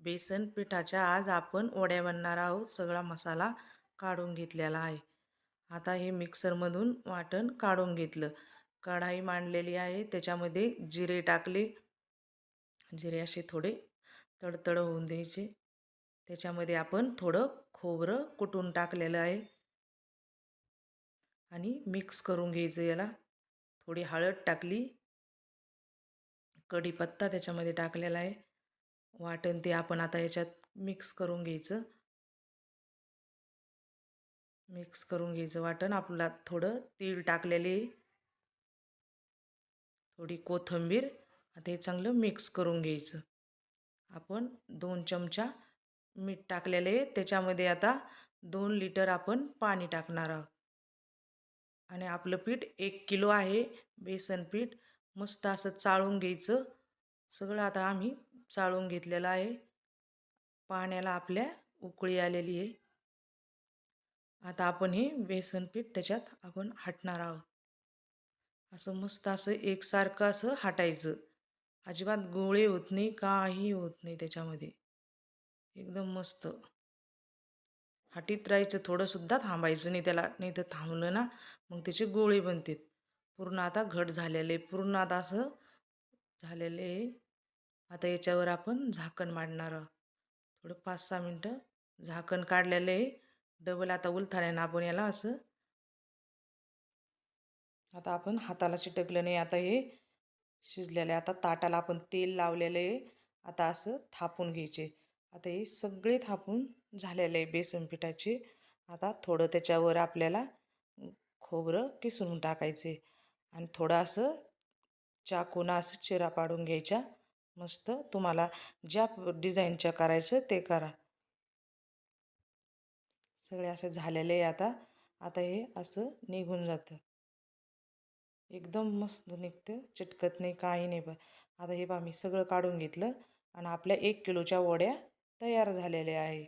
बेसन पिठाच्या आज आपण वड्या बनणार आहोत. सगळा मसाला काढून घेतलेला आहे. आता हे मिक्सरमधून वाटण काढून घेतलं. कढाई मांडलेली आहे. त्याच्यामध्ये जिरे टाकले. जिरे असे थोडे तडतड होऊन द्यायचे. त्याच्यामध्ये आपण थोडं खोबरं कुटून टाकलेलं आहे. आणि मिक्स करून घ्यायचं याला. थोडी हळद टाकली. कढीपत्ता त्याच्यामध्ये टाकलेला आहे. वाटण ते आपण आता याच्यात मिक्स करून घ्यायचं. मिक्स करून घ्यायचं वाटण. आपल्याला थोडं तीळ टाकलेले. थोडी कोथिंबीर. आता हे चांगलं मिक्स करून घ्यायचं. आपण दोन चमचा मीठ टाकलेले. त्याच्यामध्ये आता दोन लिटर आपण पाणी टाकणार आहोत. आणि आपलं पीठ एक किलो आहे. बेसन पीठ मस्त असं चाळून घ्यायचं. सगळं आता आम्ही चाळून घेतलेलं आहे. पाण्याला आपल्या उकळी आलेली आहे. आता आपण हे बेसन पीठ त्याच्यात आपण हटणार आहोत. असं मस्त असं एकसारखं असं हटायचं. अजिबात गोळे होत नाही काही होत नाही त्याच्यामध्ये. एकदम मस्त. हाटीत राहायचं थोडंसुद्धा थांबायचं नाही त्याला नाही तर थांबलं ना मग त्याचे गोळे बनतात. पूर्ण आता घट झालेले पूर्ण आता असं झालेले आता याच्यावर आपण झाकण मांडणार आहोत. थोडं पाच सहा मिनटं झाकण काढलेलं आहे. डबल आता उलथाण्यानं आपण याला असं. आता आपण हाताला चिटकलं नाही. आता हे शिजलेलं आहे. आता ताटाला आपण तेल लावलेलं आहे. आता असं थापून घ्यायचे. आता हे सगळे थापून झालेले आहे बेसन पिठाचे. आता थोडं त्याच्यावर आपल्याला खोबरं किसून टाकायचे. आणि थोडं असं चाकून असं चिरा पाडून घ्यायच्या. मस्त. तुम्हाला ज्या डिझाईनच्या करायचं ते करा. सगळे असं झालेले आहे आता. आता हे असं निघून जातं. एकदम मस्त निघतं. चिटकत नाही काही नाही पण. आता हे पहा मी सगळं काढून घेतलं आणि आपल्या एक किलोच्या वड्या तयार झालेल्या आहे.